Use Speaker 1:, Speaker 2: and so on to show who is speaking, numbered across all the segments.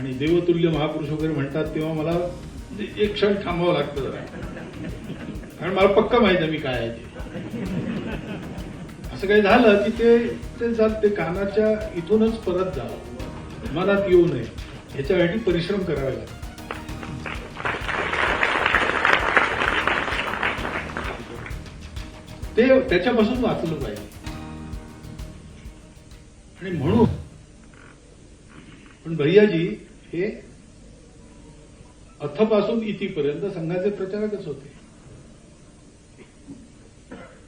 Speaker 1: आणि देवतुल्य महापुरुष वगैरे म्हणतात तेव्हा मला म्हणजे एक क्षण थांबावं लागतं जरा. कारण मला पक्का माहिती आहे मी काय आहे ते. असं काही झालं की ते ते जात ते कानाच्या इथूनच परत जावं मनात येऊ नये. याच्यासाठी परिश्रम करावे लागतात. ते त्याच्यापासून वाचलं पाहिजे. आणि म्हणून पण भैयाजी हे अथपासून इथपर्यंत संघाचे प्रचारकच होते.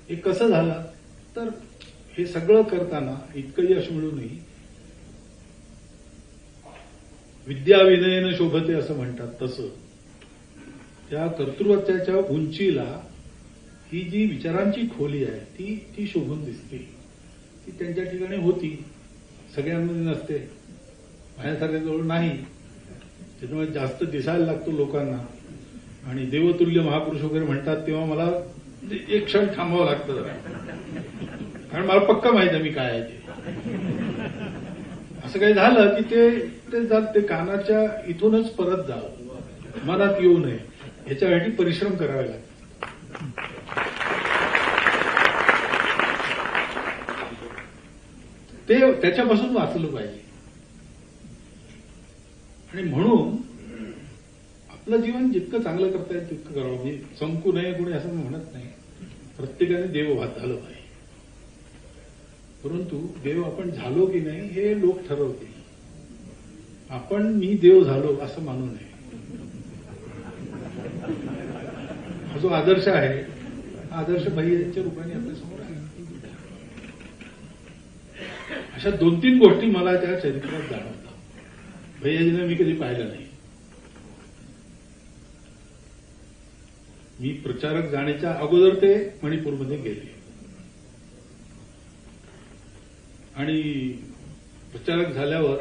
Speaker 1: हे कसं झालं? तर हे सगळं करताना इतकं यश मिळूनही विद्या विनयन शोभते असं म्हणतात तसं. त्या कर्तृत्वाच्या उंचीला ही जी विचारांची खोली आहे ती ती शोभून दिसते. ती त्यांच्या ठिकाणी होती. सगळ्यांमध्ये नसते. माझ्यासारख्या जवळ नाही. त्याच्यामुळे जास्त दिसायला लागतो लोकांना. आणि देवतुल्य महापुरुष वगैरे म्हणतात तेव्हा मला म्हणजे एक क्षण थांबावं लागतं जरा. कारण मला पक्का माहिती आहे मी काय आहे ते. असं काही झालं की ते ते जात ते कानाच्या इथूनच परत जावं. मनात येऊ नये. याच्यासाठी परिश्रम करावे लागतात. ते त्याच्यापासून वाचलं पाहिजे. आणि म्हणून आपलं जीवन जितकं चांगलं करता येईल तितकं करावं. म्हणजे संकू नये कोणी असं मी म्हणत नाही. प्रत्येकाने देव झालं पाहिजे परंतु देव आपण झालो की नाही हे लोक ठरवतील. आपण मी देव झालो असं मानू नये. हा जो आदर्श आहे हा आदर्श भैयाच्या रूपाने आपल्यासमोर आहे. अशा दोन तीन गोष्टी मला त्या चरित्रात जाणवतात. भैयाजीनं मी कधी पाहिलं नाही. मी प्रचारक जाण्याच्या अगोदर ते मणिपूरमध्ये गेले. आणि प्रचारक झाल्यावर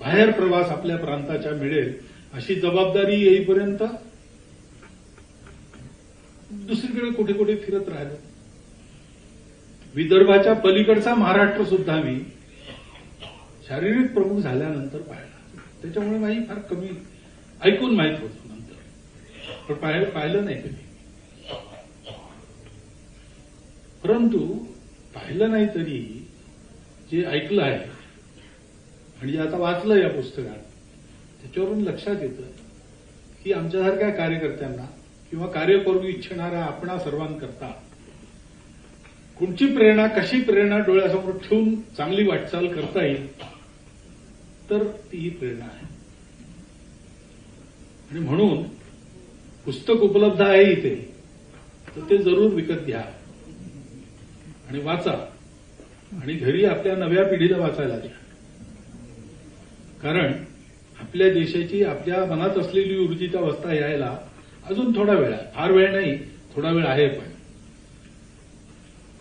Speaker 1: बाहेर प्रवास आपल्या प्रांताच्या मिळेल अशी जबाबदारी येईपर्यंत दुसरीकडे कुठे कुठे फिरत राहिलो. विदर्भाच्या पलीकडचा महाराष्ट्र सुद्धा मी शारीरिक प्रमुख झाल्यानंतर पाहिला. त्याच्यामुळे माझी फार कमी ऐकून माहीत होतं नंतर. पण पाहिलं पाहिलं नाही कधी. परंतु पाहिलं नाही तरी जे ऐकलं आहे आणि जे आता वाचलं या पुस्तकात त्याच्यावरून लक्षात येतं की आमच्यासारख्या कार्यकर्त्यांना किंवा कार्य करू इच्छिणाऱ्या आपणा सर्वांकरता कोणची प्रेरणा कशी प्रेरणा डोळ्यासमोर ठेवून चांगली वाटचाल करता येईल तर ती ही प्रेरणा आहे. आणि म्हणून पुस्तक उपलब्ध आहे इथे तर ते जरूर विकत घ्या. आणि वाचा. आणि घरी आपल्या नव्या पिढीला वाचायला द्या. कारण आपल्या देशाची आपल्या मनात असलेली ऊर्जित अवस्था यायला अजून थोडा वेळ आहे. फार वेळ नाही थोडा वेळ आहे पण.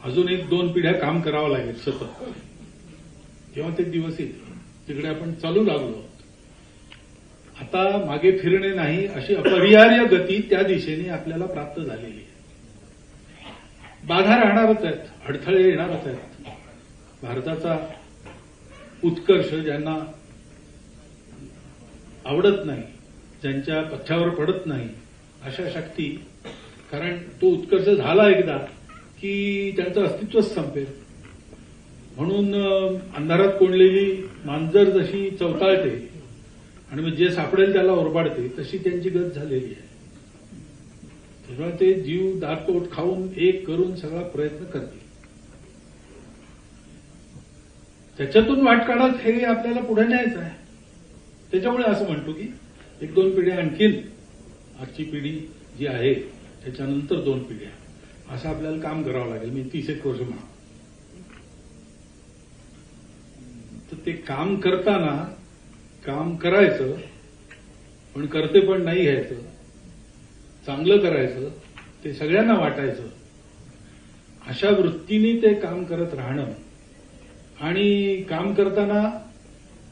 Speaker 1: अजून एक दोन पिढ्या काम करावं लागेल सतत. तेव्हा ते दिवस येतील. तिकडे आपण चालू लागलो. आता मागे फिरणे नाही अशी अपरिहार्य गती त्या दिशेने आपल्याला प्राप्त झालेली आहे. बाधा राहणारच आहेत अडथळे येणारच आहेत. भारताचा उत्कर्ष ज्यांना आवडत नाही ज्यांच्या पथ्यावर पडत नाही अशा शक्ती कारण तो उत्कर्ष झाला एकदा की त्यांचं अस्तित्वच संपेल. म्हणून अंधारात कोंडलेली मांजर जशी चवताळते आणि मग जे सापडेल त्याला ओरबाडते तशी त्यांची गत झालेली आहे. तेव्हा ते जीव दातपोट खाऊन एक करून सगळा प्रयत्न करतील. त्याच्यातून वाट काढत हे आपल्याला पुढे न्यायचं आहे. त्याच्यामुळे असं म्हणतो की एक दोन पिढ्या आणखीन आजची पिढी जी आहे त्याच्यानंतर दोन पिढ्या. असं आपल्याला काम करावं लागेल. मी तीस एक वर्ष म्हणा तर ते काम करताना काम करायचं पण करते पण नाही घ्यायचं चांगलं करायचं ते सगळ्यांना वाटायचं. अशा वृत्तीने ते काम करत राहणं. आणि काम करताना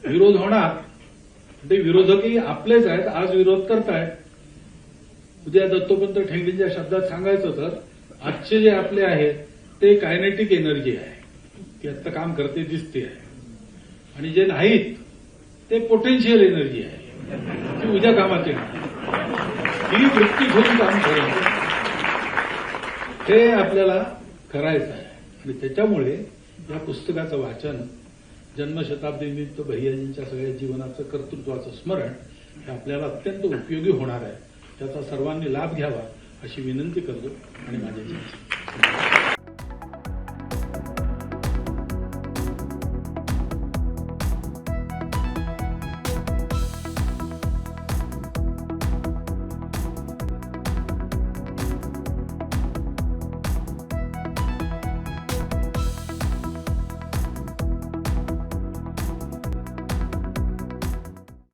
Speaker 1: विरोध होणार ते विरोधकही आपलेच आहेत आज विरोध करतायत. उद्या दत्तोपंत ठेंगडींच्या शब्दात सांगायचं तर आजचे जे आपले आहेत ते कायनेटिक एनर्जी आहे. ती आत्ता काम करते दिसते आहे. आणि जे नाहीत ते पोटेन्शियल एनर्जी आहे. ती उद्या कामात नाही. ही वृत्ती घेऊन काम करायचं हे आपल्याला करायचं आहे. आणि त्याच्यामुळे या पुस्तकाचं वाचन जन्मशताब्दीनिमित्त भैयाजींच्या सगळ्या जीवनाचं कर्तृत्वाचं स्मरण हे आपल्याला अत्यंत उपयोगी होणार आहे. त्याचा सर्वांनी लाभ घ्यावा अशी विनंती करतो आणि माझ्या